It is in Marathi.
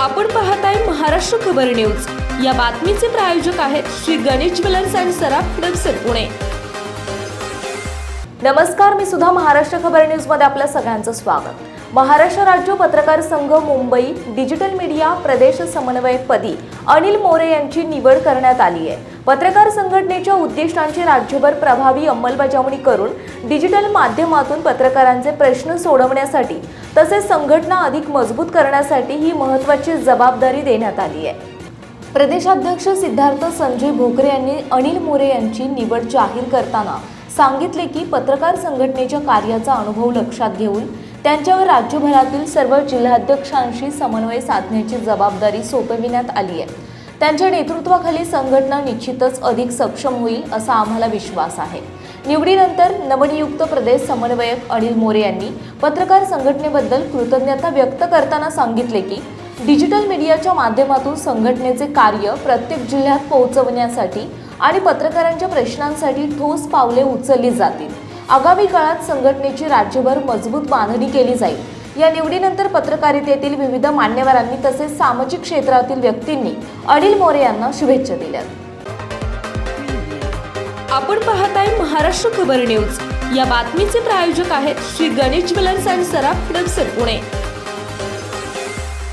आपण पाहताय महाराष्ट्र खबर न्यूज. या बातमीचे प्रायोजक आहेत श्री गणेश ज्वेलर्स अँड सराफ हडपसर पुणे. नमस्कार मी सुद्धा महाराष्ट्र खबर न्यूजमध्ये आपल्या सगळ्यांचं स्वागत. महाराष्ट्र राज्य पत्रकार संघ मुंबई डिजिटल मीडिया प्रदेश समन्वयकपदी अनिल मोरे यांची निवड करण्यात आली आहे. पत्रकार संघटनेच्या उद्दिष्टांची राज्यभर प्रभावी अंमलबजावणी करून डिजिटल माध्यमातून पत्रकारांचे प्रश्न सोडवण्यासाठी तसेच संघटना अधिक मजबूत करण्यासाठी ही महत्त्वाची जबाबदारी देण्यात आली आहे. प्रदेशाध्यक्ष सिद्धार्थ संजय भोकरे यांनी अनिल मोरे यांची निवड जाहीर करताना सांगितले की पत्रकार संघटनेच्या कार्याचा अनुभव लक्षात घेऊन त्यांच्यावर राज्यभरातील सर्व जिल्हाध्यक्षांशी समन्वय साधण्याची जबाबदारी सोपविण्यात आली आहे. त्यांच्या नेतृत्वाखाली संघटना निश्चितच अधिक सक्षम होईल असा आम्हाला विश्वास आहे. निवडीनंतर नवनियुक्त प्रदेश समन्वयक अनिल मोरे यांनी पत्रकार संघटनेबद्दल कृतज्ञता व्यक्त करताना सांगितले की डिजिटल मीडियाच्या माध्यमातून संघटनेचे कार्य प्रत्येक जिल्ह्यात पोहोचवण्यासाठी आणि पत्रकारांच्या प्रश्नांसाठी ठोस पावले उचलली जातील. आगामी काळात संघटनेची राज्यभर मजबूत बांधणी केली जाईल. या निवडीनंतर पत्रकारितेतील विविध मान्यवरांनी तसेच सामाजिक क्षेत्रातील व्यक्तींनी अनिल मोरे यांना शुभेच्छा दिल्या. आपण पाहत आहे महाराष्ट्र खबर न्यूज. या बातमीचे प्रायोजक आहेत Shri Ganesh jewellers and Saraf Pune.